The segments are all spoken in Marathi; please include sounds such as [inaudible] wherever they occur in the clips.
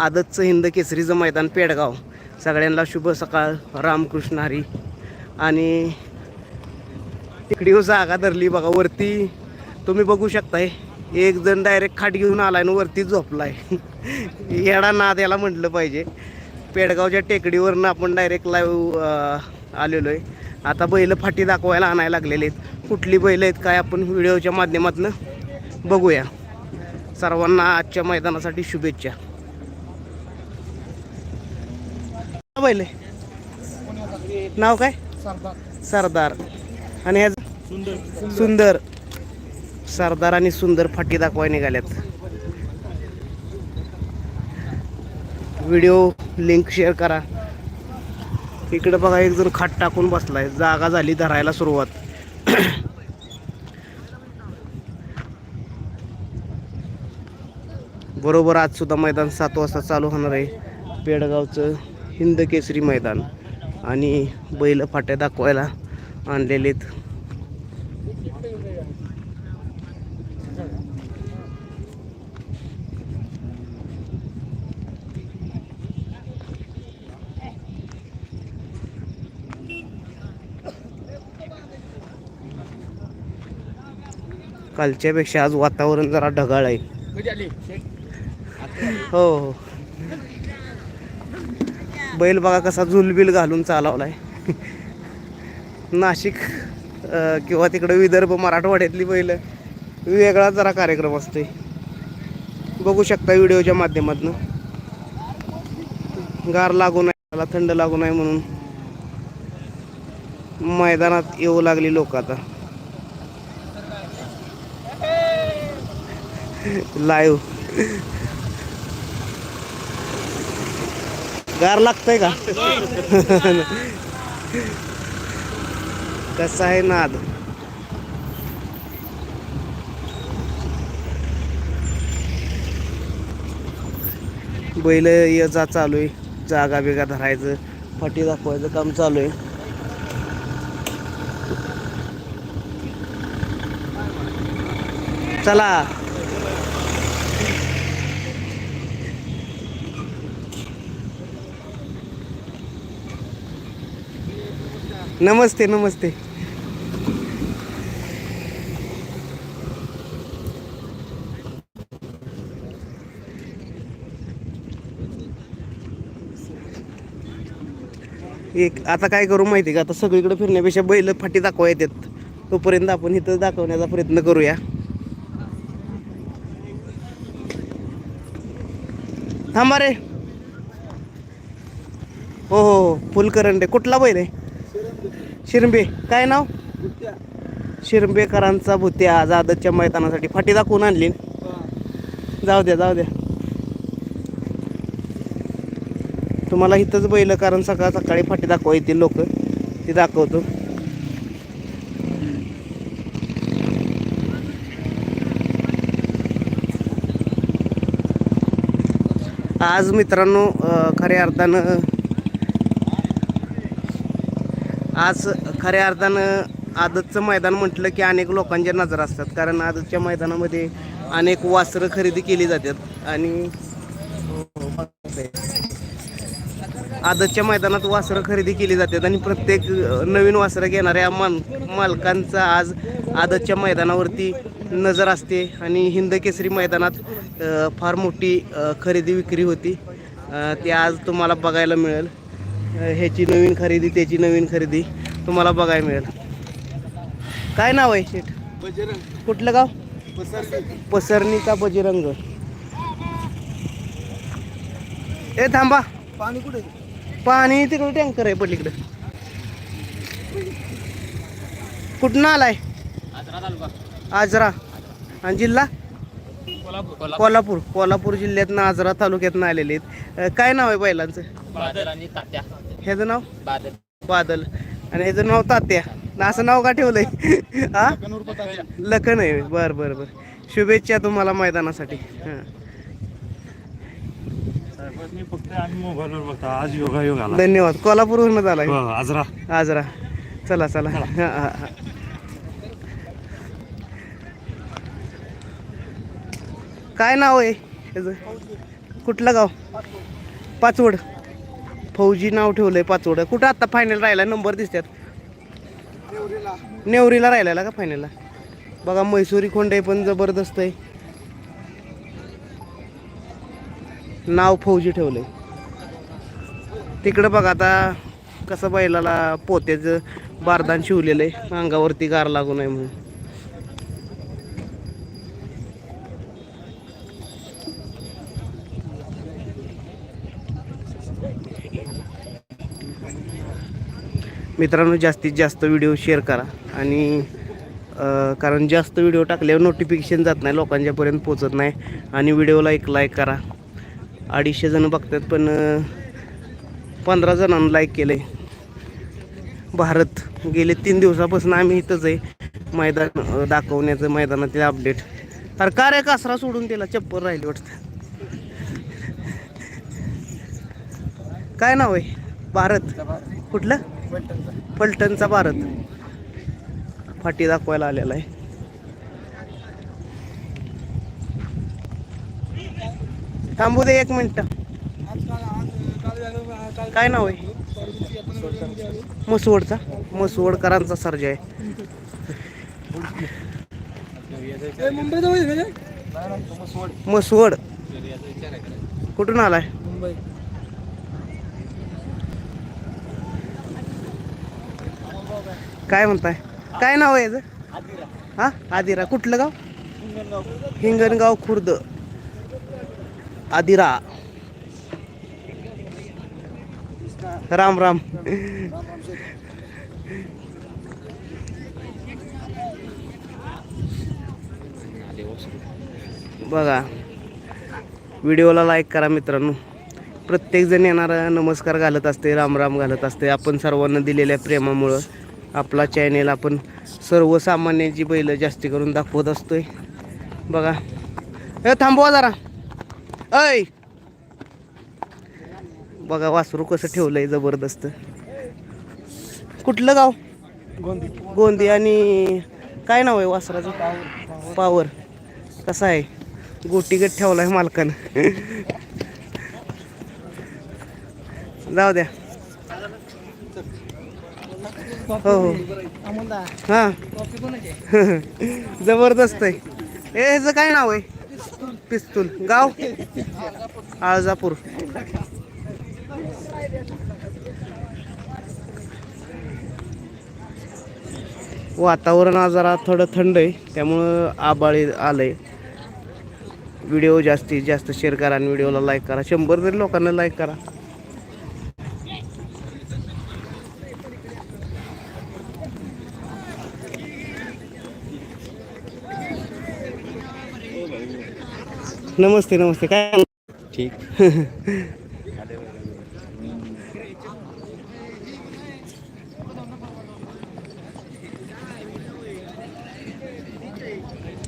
आदतचं हिंद केसरीचं मैदान पेडगाव. सगळ्यांना शुभ सकाळ. रामकृष्ण हरी. आणि तिकडी हो जागा धरली बघा वरती तुम्ही बघू शकताय. एक जण डायरेक्ट खाट घेऊन आलाय आणि वरती झोपलाय. [laughs] येडा नाद याला म्हटलं पाहिजे. पेडगावच्या टेकडीवरनं आपण डायरेक्ट लाईव्ह आलेलो आहे आता बैल फाटी दाखवायला आणायला लागलेले आहेत. कुठली बैल आहेत काय आपण व्हिडिओच्या माध्यमातून बघूया. सर्वांना आजच्या मैदानासाठी शुभेच्छा. बैल आहे? नाव काय? सरदार. आणि ह्याचं? सुंदर. सरदार आणि सुंदर फाटी दाखवाय निघाल्यात. व्हिडिओ लिंक शेअर करा. इकडे बघा एक जण खाट टाकून बसलाय. जागा झाली धरायला सुरुवात. बरोबर आज सुद्धा मैदान सात वाजता चालू होणार आहे. पेडगावचं हिंद केसरी मैदान आणि बैल फाट्या दाखवायला आणलेलेत कालच्यापेक्षा आज वातावरण जरा ढगाळ आहे. हो हो. बैल बघा कसा झुलबिल घालून चालवलाय. नाशिक किंवा तिकडं विदर्भ मराठवाड्यातली बैल. वेगळा जरा कार्यक्रम असतोय. बघू शकता व्हिडिओच्या माध्यमातून. गार लागू नाही त्याला थंड लागू नाही म्हणून. मैदानात येऊ लागली लोक आता. लाईव्ह गार लागतंय का? कसा आहे नाद? बैल ये जा चालू आहे जागा बिगा धरायचं फाटी दाखवायचं काम चालू आहे चला. नमस्ते नमस्ते. एक आता काय करू माहिती का? आता सगळीकडे फिरण्यापेक्षा बैल फाटी दाखवा येतात. तोपर्यंत आपण इथं दाखवण्याचा प्रयत्न करूया. थांबा रे. हो हो हो. फुल करंट आहे कुठला बैल आहे? शिरंबे काय नाव? शिरंबेकरांचा भुत्या आज आदतच्या मैदानासाठी फाटी दाखवून आणली. जाऊ द्या जाऊ द्या. तुम्हाला इथंच बैल कारण सकाळ सकाळी फाटी दाखवा येतील लोक. ती दाखवतो. आज मित्रांनो खऱ्या अर्थानं आज खऱ्या अर्थानं आदतचं मैदान म्हटलं की अनेक लोकांच्या नजर असतात. कारण आदतच्या मैदानामध्ये अनेक वासरं खरेदी केली जातात आणि आदतच्या मैदानात वासरं खरेदी केली जातात आणि प्रत्येक नवीन वासरं घेणाऱ्या मान मालकांचा आज आदतच्या मैदानावरती नजर असते आणि हिंद केसरी मैदानात फार मोठी खरेदी विक्री होती. ती आज तुम्हाला बघायला मिळेल. ह्याची नवीन खरेदी त्याची नवीन खरेदी तुम्हाला बघायला मिळेल. काय नाव आहे शेठ? कुठलं गाव? पसरणी. का बजरंग? ए थांबा. पाणी कुठे? पाणी तिकडे टँकर आहे पलीकडे. कुठनं आलाय? आजरा आणि जिल्हा? कोल्हापूर. कोल्हापूर. जिल्ह्यातनं आजरा तालुक्यातनं आलेले आहेत. काय नाव आहे बैलांचं? बादल आणि तात्या. ह्याचं नाव? बादल. बादल. आणि ह्याचं नाव तात्या. असं नाव का ठेवलंय? हा? लखन आहे. बर बर बर. शुभेच्छा तुम्हाला मैदानासाठी. मी फक्त आम्ही मोबाईलवर बघता. आज योगा योग आला. धन्यवाद. कोल्हापूरवरून आलाय हो, आजरा. आजरा. चला. चला. हा, हा, हा. काय नाव आहे? ह्याचं? कुठलं गाव? पाचवड. फौजी नाव ठेवलंय पाचवड. कुठं आता फायनल राहिला? नंबर दिसतात. नेवरीला. राहिलेला का फायनलला बघा मैसुरी खोंडे पण जबरदस्त आहे. नाव फौजी ठेवलंय. तिकडं बघा आता कसं बैलाला पोत्याचं बारदान शिवलेलं आहे. अंगावरती गार लागू नये म्हणून. मित्रांनो जास्तीत जास्त व्हिडिओ शेअर करा. आणि कारण जास्त व्हिडिओ टाकल्यावर नोटिफिकेशन जात नाही लोकांच्यापर्यंत पोचत नाही. आणि व्हिडिओला एक लाईक करा. अडीचशे जण बघतात पण पंधरा जणांना लाईक केलं आहे भारत गेले तीन दिवसापासून आम्ही इथंच आहे. मैदान दाखवण्याचं मैदानातील अपडेट अरे का रे कासरा सोडून त्याला चप्पल राहिली वाटतं. काय नाव आहे? भारत. कुठलं? पलटणचा भारत. फाटी दाखवायला आलेला आहे. थांबू दे एक मिनिट. काय नाव आहे? मसवडचा मसवडकरांचा सर्जा आहे मसवड कुठून आलाय? काय म्हणताय? काय नाव आहे याचं? हा? आदिरा. कुठलं गाव? हिंगणगाव. खुर्द. आदिरा. राम राम. बघा. व्हिडिओला लाईक करा मित्रांनो. प्रत्येकजण येणारा नमस्कार घालत असते राम राम घालत असते. आपण सर्वांना दिलेल्या प्रेमामुळं. आपला चॅनेल आपण सर्वसामान्यांची बैलं जास्ती करून दाखवत असतोय. बघा. ए थांबवा जरा. ऐ! बघा वासरू कसं ठेवलंय जबरदस्त. कुठलं गाव? गोंदी. गोंदी आणि काय नाव आहे वासराचं? पावर. कसं आहे? गोटीगत ठेवलाय मालकानं. जाऊ द्या. हो हो. हां. [laughs] जबरदस्त आहे. ए ह्याचं काय नाव आहे? पिस्तूल. गाव? आळजापूर. वातावरण आज जरा थोडं थंड आहे. त्यामुळं आबाळी आलंय. व्हिडिओ जास्तीत जास्त शेअर करा आणि व्हिडिओला लाईक करा. शंभर तरी लोकांना लाईक करा. नमस्ते नमस्ते. काय ठीक.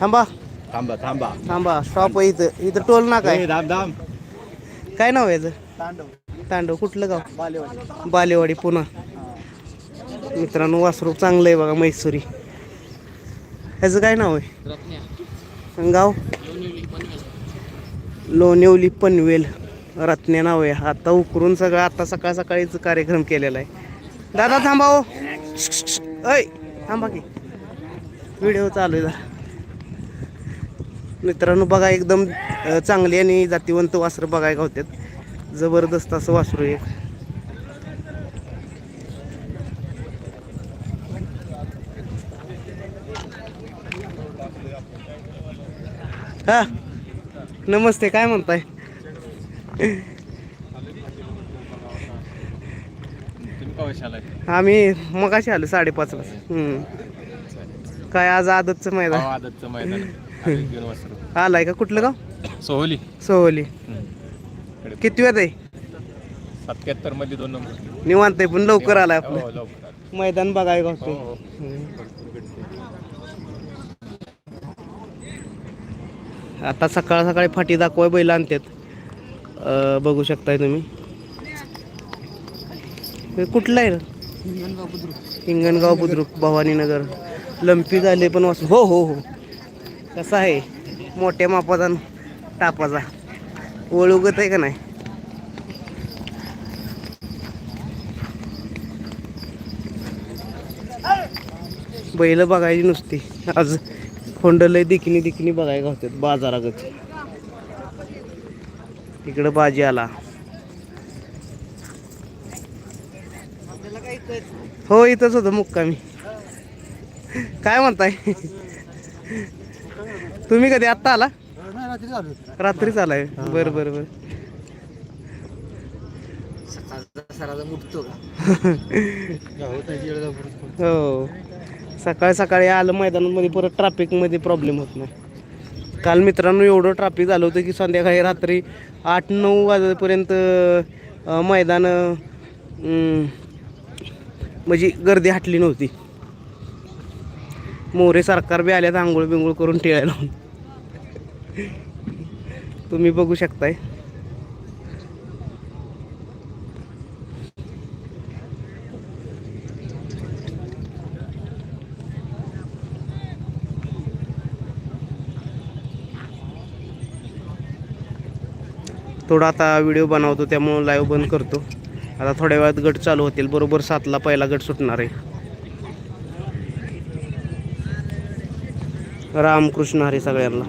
थांबा. थांबा थांबा. थांबा स्टॉप आहे इथं. इथं टोल नाका आहे. धाम धाम काय नाव आहे याचं? तांडव. कुठलं गाव? बालेवाडी. बालेवाडी पुणा मित्रांनो वासरूप चांगलं आहे बघा मैसुरी. ह्याचं काय नाव आहे? गाव? लोणेवली पनवेल रत्ने नाव आहे. आता उकरून सगळं आता सकाळ सकाळीच कार्यक्रम केलेला आहे. दादा थांबा हो. ऐ थांबा की. व्हिडिओ चालू आहे जरा. मित्रांनो बघा एकदम चांगली आणि जातीवंत वासरं बघायला होतात जबरदस्त असं वासरू एक. हा. नमस्ते काय म्हणताय? आम्ही मगाशी आलो साडेपाचला हम्म. काय आज आदतचं मैदान? वासरू आलाय का? कुठलं गाव? सोहली. सोहली. किती वेळ आहे? सत्याहत्तरमध्ये दोन नंबर. निवांत पण लवकर आलाय हो आपलं आलं. मैदान बघायला हो होतो हो आता सकाळ सकाळी फाटी दाखवाय बैल आणतात बघू शकताय तुम्ही. कुठला कुठलं आहे? हिंगणगाव बुद्रुक भवानीनगर लंपी झाले पण वास हो हो हो. कसा आहे? मोठ्या मापाचा न टापाचा. ओळखत आहे का नाही? बैल बघायची नुसती. आज खोंडलय दिखणी दिखणी बघायला होत्यात बाजारागत. तिकडं बाजी आला. हो इथंच होतं मुक्कामी. काय म्हणताय? तुम्ही कधी आत्ता आला? रात्रीच आलाय. बरं बरं बरं. हो. सकाळी सकाळी आलं मैदानामध्ये परत ट्रॅफिकमध्ये प्रॉब्लेम होत नाही. काल मित्रांनो एवढं ट्रॅफिक झालं होतं की संध्याकाळी रात्री आठ नऊ वाजेपर्यंत मैदान म्हणजे गर्दी हटली नव्हती. मोरे सरकार बी आल्यात आंघोळ बिंघोळ करून टिळायला तुम्ही बघू शकताय. थोडा आता व्हिडिओ बनवतो त्यामुळं लाईव्ह बंद करतो. आता थोड्या वेळात गट चालू होतील बरोबर सातला पहिला गट सुटणार आहे. रामकृष्ण हरी सगळ्यांना.